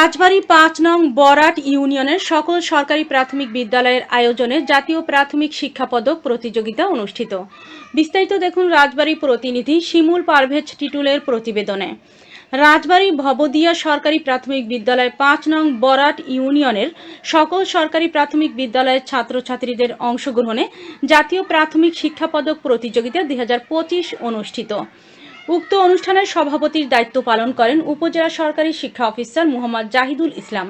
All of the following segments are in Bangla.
রাজবাড়ী পাঁচ নং বরাট ইউনিয়নের সকল সরকারি প্রাথমিক বিদ্যালয়ের আয়োজনে জাতীয় প্রাথমিক শিক্ষা পদক প্রতিযোগিতা অনুষ্ঠিত। বিস্তারিত দেখুন রাজবাড়ী প্রতিনিধি শিমুল পারভেজ টিটুলের প্রতিবেদনে। রাজবাড়ী ভবদিয়া সরকারি প্রাথমিক বিদ্যালয় পাঁচ নং বরাট ইউনিয়নের সকল সরকারি প্রাথমিক বিদ্যালয়ের ছাত্রছাত্রীদের অংশগ্রহণে জাতীয় প্রাথমিক শিক্ষা পদক প্রতিযোগিতা দুই হাজার পঁচিশ অনুষ্ঠিত। উক্ত অনুষ্ঠানের সভাপতির দায়িত্ব পালন করেন উপজেলা সরকারি শিক্ষা অফিসার মোহাম্মদ জাহিদুল ইসলাম।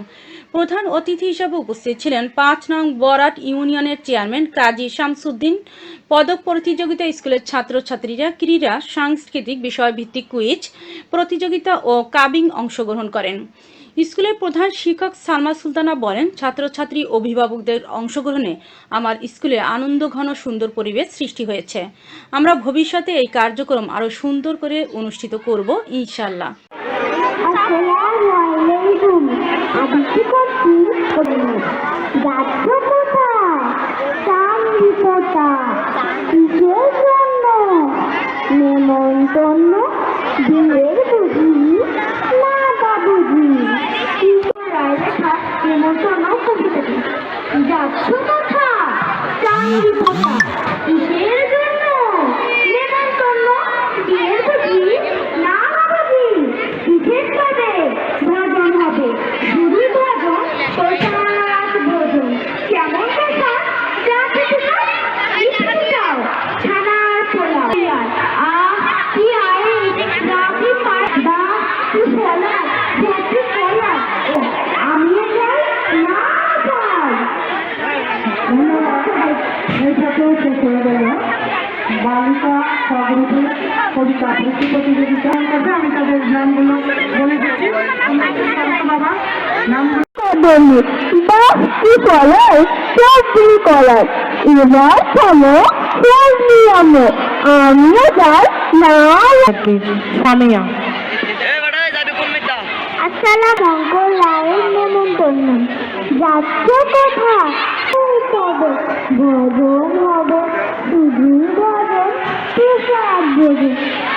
প্রধান অতিথি হিসেবে উপস্থিত ছিলেন পাঁচ নং বরাট ইউনিয়নের চেয়ারম্যান কাজী শামসুদ্দিন। পদক প্রতিযোগিতা স্কুলের ছাত্রছাত্রীরা, ক্রীড়া, সাংস্কৃতিক বিষয়ভিত্তিক কুইজ প্রতিযোগিতা ও কাবিং অংশগ্রহণ করেন। স্কুলের প্রধান শিক্ষক সালমা সুলতানা বলেন, ছাত্রছাত্রী অভিভাবকদের অংশগ্রহণে আমার স্কুলে আনন্দ ঘন সুন্দর পরিবেশ সৃষ্টি হয়েছে। আমরা ভবিষ্যতে এই কার্যক্রম আরও সুন্দর করে অনুষ্ঠিত করব ইনশাল্লাহ বাবুজি রায় লেখা নেমন্তন্ন কবিতাটি যাচ্ছ কথা চান্দি পোতা বালিকা সগ্রুপে কবিতা আবৃত্তি প্রতিযোগিতা করবে। আমি তাদের নামগুলো বলে দিচ্ছি। বাবা। নামগুলো বাস্তি কলায় সবজি কলায় এবার থামো সবজি আমো আমিও যাই না সামিয়া আসসালাম মঙ্গল লাইন নেমন্তন্ন যাচ্ছ কোথা তবে ভজন হবে শুধু ভজন প্রসাদ ভোজন